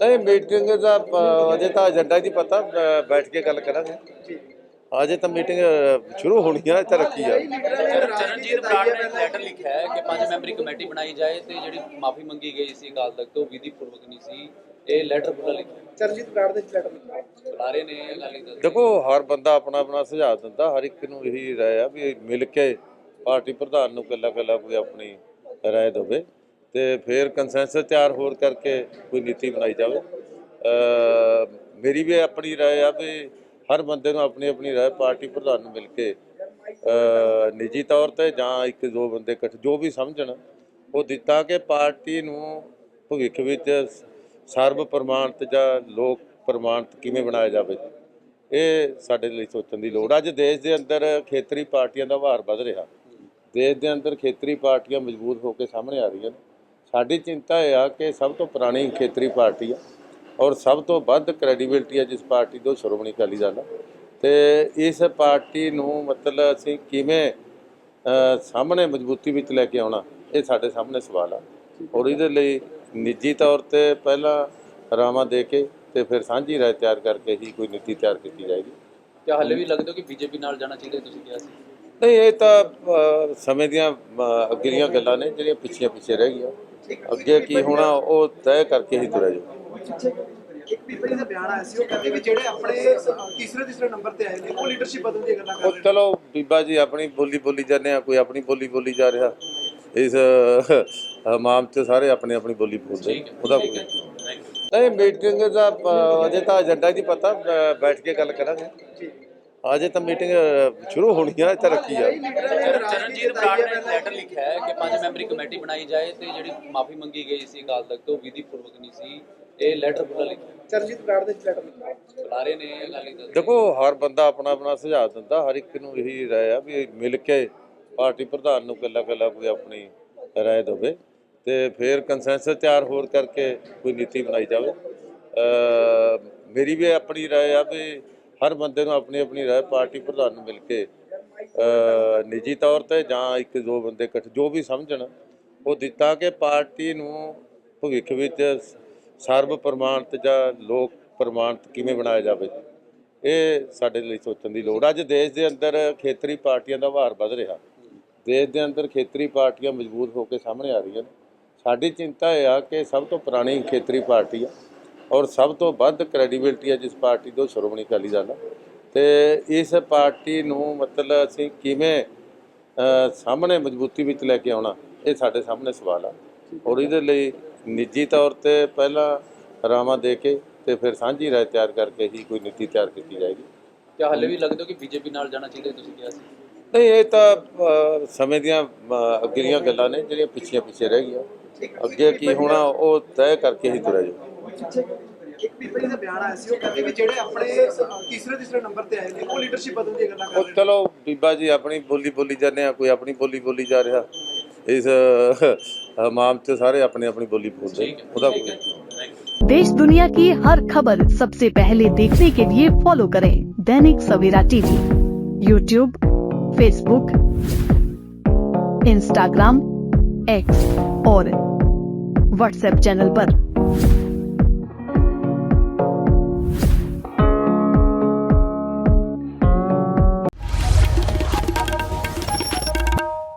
ਨਹੀਂ ਮੀਟਿੰਗ ਦਾ ਅ, ਅਜੇ ਤਾਂ ਏਜੰਡਾ ਹੀ ਨਹੀਂ ਪਤਾ। ਬੈਠ ਕੇ ਗੱਲ ਕਰਾਂਗੇ। ਅਜੇ ਤਾਂ ਮੀਟਿੰਗ ਸ਼ੁਰੂ ਹੋਣੀ ਆ ਇੱਥੇ ਰੱਖੀ ਆ। ਚਰ- ਚਰਨਜੀਤ ਬਰਾੜ ਨੇ ਇੱਕ ਲੈਟਰ ਲਿਖਿਆ ਹੈ ਕਿ ਪੰਜ ਮੈਂਬਰੀ ਕਮੇਟੀ ਬਣਾਈ ਜਾਏ ਤੇ ਜਿਹੜੀ ਮਾਫੀ ਮੰਗੀ ਗਈ ਸੀ ਅਕਾਲ ਤਖਤ ਤੋਂ ਵਿਧੀ ਪੂਰਵਕ ਨਹੀਂ ਸੀ। ਇਹ ਲੈਟਰ ਪੂਰਾ ਲਿਖਿਆ ਚਰਨਜੀਤ ਬਰਾੜ ਦੇ ਲੈਟਰ ਲਿਖਿਆ ਬੁਲਾਰੇ ਨੇ ਅਕਾਲੀ ਦਲ ਦੇ। ਦੇਖੋ ਹਰ ਬੰਦਾ ਆਪਣਾ ਆਪਣਾ ਸੁਝਾਅ ਦਿੰਦਾ ਹਰ ਇੱਕ ਨੂੰ ਇਹੀ ਰਾਏ ਆ ਵੀ ਮਿਲ ਕੇ ਪਾਰਟੀ ਪ੍ਰਧਾਨ ਨੂੰ ਕੱਲਾ ਕੱਲਾ ਕੋਈ ਆਪਣੀ ਰਾਏ ਦੇਵੇ। ਤੇ ਫਿਰ ਕੰਸੈਂਸਸ ਤਿਆਰ ਹੋਰ ਕਰਕੇ ਕੋਈ ਨੀਤੀ ਬਣਾਈ ਜਾਵੇ। ਮੇਰੀ ਵੀ ਆਪਣੀ ਰਾਏ ਆ ਵੀ ਹਰ ਬੰਦੇ ਨੂੰ ਆਪਣੀ ਆਪਣੀ ਰਾਏ ਪਾਰਟੀ ਪ੍ਰਧਾਨ ਨੂੰ ਮਿਲ ਕੇ ਨਿੱਜੀ ਤੌਰ ਤੇ ਜਾਂ ਇੱਕ ਦੋ ਬੰਦੇ ਇਕੱਠ ਜੋ ਵੀ ਸਮਝਣ, ਉਹ ਦਿੱਤਾ ਕਿ ਪਾਰਟੀ ਨੂੰ ਭਵਿੱਖ ਵਿੱਚ ਸਰਬ ਪ੍ਰਮਾਣਿਤ ਜਾਂ ਲੋਕ ਪ੍ਰਮਾਣਿਤ ਕਿਵੇਂ ਬਣਾਇਆ ਜਾਵੇ। ਇਹ ਸਾਡੇ ਲਈ ਸੋਚਣ ਦੀ ਲੋੜ ਅੱਜ ਦੇਸ਼ ਦੇ ਅੰਦਰ ਖੇਤਰੀ ਪਾਰਟੀਆਂ ਦਾ ਭਾਰ ਵੱਧ ਰਿਹਾ। ਦੇਸ਼ ਦੇ ਅੰਦਰ ਖੇਤਰੀ ਪਾਰਟੀਆਂ ਮਜ਼ਬੂਤ ਹੋ ਕੇ ਸਾਹਮਣੇ ਆ ਰਹੀਆਂ ਨੇ। ਸਾਡੀ ਚਿੰਤਾ ਇਹ ਆ ਕਿ ਸਭ ਤੋਂ ਪੁਰਾਣੀ ਖੇਤਰੀ ਪਾਰਟੀ ਆ ਔਰ ਸਭ ਤੋਂ ਵੱਧ ਕ੍ਰੈਡੀਬਿਲਟੀ ਆ ਜਿਸ ਪਾਰਟੀ ਤੋਂ ਸ਼੍ਰੋਮਣੀ ਅਕਾਲੀ ਦਲ ਆ। ਤੇ ਇਸ ਪਾਰਟੀ ਨੂੰ ਮਤਲਬ ਅਸੀਂ ਕਿਵੇਂ ਸਾਹਮਣੇ ਮਜ਼ਬੂਤੀ ਵਿੱਚ ਲੈ ਕੇ ਆਉਣਾ, ਇਹ ਸਾਡੇ ਸਾਹਮਣੇ ਸਵਾਲ ਆ। ਔਰ ਇਹਦੇ ਲਈ ਨਿੱਜੀ ਤੌਰ ਤੇ ਪਹਿਲਾਂ ਰਾਵਾਂ ਦੇ ਕੇ ਤੇ ਫਿਰ ਸਾਂਝੀ ਰਾਏ ਤਿਆਰ ਕਰਕੇ ਹੀ ਕੋਈ ਨੀਤੀ ਤਿਆਰ ਕੀਤੀ ਜਾਏਗੀ। ਕਿਆ ਹਾਲੇ ਵੀ ਲੱਗਦਾ ਕਿ ਬੀਜੇਪੀ ਨਾਲ ਜਾਣਾ ਚਾਹੀਦਾ ਤੁਸੀਂ ਕਿਹਾ ਸੀ। ਨਹੀਂ ਇਹ ਤਾਂ ਸਮੇਂ ਦੀਆਂ ਅ, ਅੱਗੇਲੀਆਂ ਗੱਲਾਂ ਨੇ ਜਿਹੜੀਆਂ ਪਿੱਛੇ ਪਿੱਛੇ ਰਹਿ ਗਈਆਂ। ਅੱਗੇ ਕੀ ਹੋਣਾ ਉਹ ਤੈਅ ਕਰਕੇ ਹੀ ਤੁਰਿਆ ਜਾਊ। ਇੱਕ ਬੀਬੀ ਦਾ ਬਿਆਨ ਆਇਆ ਸੀ ਉਹ ਕਹਿੰਦੇ ਵੀ ਜਿਹੜੇ ਆਪਣੇ ਤੀਸਰੇ ਤੀਸਰੇ ਨੰਬਰ ਤੇ ਆਏ ਨੇ ਉਹ ਲੀਡਰਸ਼ਿਪ ਬਦਲਣ ਦੀਆਂ ਗੱਲਾਂ ਕਰ ਉਹ ਰਹੇ ਨੇ। ਚਲੋ ਬੀਬਾ ਜੀ ਆਪਣੀ ਬੋਲੀ ਬੋਲੀ ਜਾਂਦੇ ਆ ਕੋਈ ਆਪਣੀ ਬੋਲੀ ਬੋਲੀ ਜਾ ਰਿਹਾ। ਇਸ ਅ, ਮਾਮ ਚ ਸਾਰੇ ਆਪਣੀ ਆਪਣੀ ਬੋਲੀ ਬੋਲਦੇ ਉਹਦਾ ਕੋਈ ਨਹੀਂ। ਮੀਟਿੰਗ ਦਾ ਅਜੇ ਤਾਂ ਏਜੰਡਾ ਹੀ ਨਹੀਂ ਪਤਾ ਬੈਠ ਕੇ ਗੱਲ ਕਰਾਂਗੇ। ਅਜੇ ਤਾਂ ਮੀਟਿੰਗ ਸ਼ੁਰੂ ਹੋਣੀ ਆ ਇੱਥੇ ਰੱਖੀ ਆ। ਚਰ- ਚਰਨਜੀਤ ਬਰਾੜ ਨੇ ਲੈਟਰ ਲਿਖਿਆ ਹੈ ਕਿ ਪੰਜ ਮੈਂਬਰੀ ਕਮੇਟੀ ਬਣਾਈ ਜਾਏ ਤੇ ਜਿਹੜੀ ਮਾਫੀ ਮੰਗੀ ਗਈ ਸੀ ਅਕਾਲ ਤਖਤ ਤੋਂ ਵਿਧੀ ਪੂਰਵਕ ਨਹੀਂ ਸੀ ਇਹ ਲੈਟਰ ਪੂਰਾ ਲਿਖਿਆ। ਚਰਨਜੀਤ ਬਰਾੜ ਦੇ ਲੈਟਰ ਲਿਖਿਆ ਬੁਲਾਰੇ ਨੇ ਅਕਾਲੀ ਦਲ। ਦੇਖੋ ਹਰ ਬੰਦਾ ਆਪਣਾ ਆਪਣਾ ਸੁਝਾਅ ਦਿੰਦਾ ਹਰ ਇੱਕ ਨੂੰ ਇਹੀ ਰਾਏ ਆ ਵੀ ਮਿਲ ਕੇ ਪਾਰਟੀ ਪ੍ਰਧਾਨ ਨੂੰ ਕੱਲਾ ਕੱਲਾ ਕੋਈ ਆਪਣੀ ਰਾਏ ਦੇਵੇ ਤੇ ਫਿਰ ਕੰਸੈਂਸਸ ਤਿਆਰ ਹੋਰ ਕਰਕੇ ਕੋਈ ਨੀਤੀ ਬਣਾਈ ਜਾਵੇ। ਮੇਰੀ ਵੀ ਆਪਣੀ ਰਾਏ ਆ ਵੀ ਹਰ ਬੰਦੇ ਨੂੰ ਆਪਣੀ ਆਪਣੀ ਰਾਏ, ਪਾਰਟੀ ਪ੍ਰਧਾਨ ਨੂੰ ਮਿਲ ਕੇ ਨਿੱਜੀ ਤੌਰ ਤੇ ਜਾਂ ਇੱਕ ਦੋ ਬੰਦੇ ਇਕੱਠ, ਜੋ ਵੀ ਸਮਝਣ, ਉਹ ਦਿੱਤਾ ਕਿ ਪਾਰਟੀ ਨੂੰ ਭਵਿੱਖ ਵਿੱਚ ਸਰਬ ਪ੍ਰਮਾਣਿਤ ਜਾਂ ਲੋਕ ਪ੍ਰਮਾਣਿਤ ਕਿਵੇਂ ਬਣਾਇਆ ਜਾਵੇ, ਇਹ ਸਾਡੇ ਲਈ ਸੋਚਣ ਦੀ ਲੋੜ ਅੱਜ ਦੇਸ਼ ਦੇ ਅੰਦਰ ਖੇਤਰੀ ਪਾਰਟੀਆਂ ਦਾ ਭਾਰ ਵੱਧ ਰਿਹਾ। ਦੇਸ਼ ਦੇ ਅੰਦਰ ਖੇਤਰੀ ਪਾਰਟੀਆਂ ਮਜ਼ਬੂਤ ਹੋ ਕੇ ਸਾਹਮਣੇ ਆ ਰਹੀਆਂ ਨੇ। ਸਾਡੀ ਚਿੰਤਾ ਇਹ ਆ ਕਿ ਸਭ ਤੋਂ ਪੁਰਾਣੀ ਖੇਤਰੀ ਪਾਰਟੀ ਆ ਔਰ ਸਭ ਤੋਂ ਵੱਧ ਕ੍ਰੈਡੀਬਿਲਟੀ ਹੈ ਜਿਸ ਪਾਰਟੀ ਉਹ ਸ਼੍ਰੋਮਣੀ ਅਕਾਲੀ ਦਲ। ਤੇ ਇਸ ਪਾਰਟੀ ਨੂੰ ਮਤਲਬ ਅਸੀਂ ਕਿਵੇਂ ਸਾਹਮਣੇ ਮਜ਼ਬੂਤੀ ਵਿੱਚ ਲੈ ਕੇ ਆਉਣਾ ਇਹ ਸਾਡੇ ਸਾਹਮਣੇ ਸਵਾਲ ਆ। ਔਰ ਇਹਦੇ ਲਈ ਨਿੱਜੀ ਤੌਰ ਤੇ ਪਹਿਲਾਂ ਰਾਵਾਂ ਦੇ ਕੇ ਤੇ ਫਿਰ ਸਾਂਝੀ ਰਾਏ ਤਿਆਰ ਕਰਕੇ ਹੀ ਕੋਈ ਨੀਤੀ ਤਿਆਰ ਕੀਤੀ ਜਾਏਗੀ। ਕਿਆ ਹਾਲੇ ਵੀ ਲੱਗਦਾ ਕਿ ਬੀਜੇਪੀ ਨਾਲ ਜਾਣਾ ਚਾਹੀਦਾ ਤੁਸੀਂ ਕਿਹਾ ਸੀ। ਨਹੀਂ ਇਹ ਤਾਂ ਸਮੇਂ ਦੀਆਂ ਅੱਗੇਲੀਆਂ ਗੱਲਾਂ ਨੇ ਜਿਹੜੀਆਂ ਪਿੱਛੇ ਪਿੱਛੇ ਰਹਿ ਗਈਆਂ। ਅੱਗੇ ਕੀ ਹੋਣਾ ਉਹ ਤੈਅ ਕਰਕੇ ਹੀ ਤੁਰਿਆ ਜਾਊ ਇੱਕ ਬੀਬੀ ਦਾ ਬਿਆਨ ਆਇਆ ਸੀ ਉਹ ਕਹਿੰਦੇ ਵੀ ਜਿਹੜੇ ਆਪਣੇ ਤੀਸਰੇ ਤੀਸਰੇ ਨੰਬਰ ਤੇ ਆਏ ਨੇ ਉਹ ਲੀਡਰਸ਼ਿਪ ਬਦਲਣ ਦੀਆਂ ਗੱਲਾਂ ਕਰ ਉਹ ਰਹੇ ਨੇ ਚਲੋ ਬੀਬਾ ਜੀ ਆਪਣੀ ਬੋਲੀ ਬੋਲੀ ਜਾਂਦੇ ਆ ਕੋਈ ਆਪਣੀ ਬੋਲੀ ਬੋਲੀ ਜਾ ਰਿਹਾ ਇਸ ਅ, ਮਾਮ ਚ ਸਾਰੇ ਆਪਣੀ ਆਪਣੀ ਬੋਲੀ ਬੋਲਦੇ ਠੀਕ ਹੈ ਉਹਦਾ ਠੀਕ ਕੋਈ ਹੈ ਥੈਂਕ ਯੂ देश दुनिया की हर खबर सबसे पहले देखने के लिए फॉलो करें Dainik Savera TV YouTube Facebook Instagram X और व्हाट्सएप चैनल पर।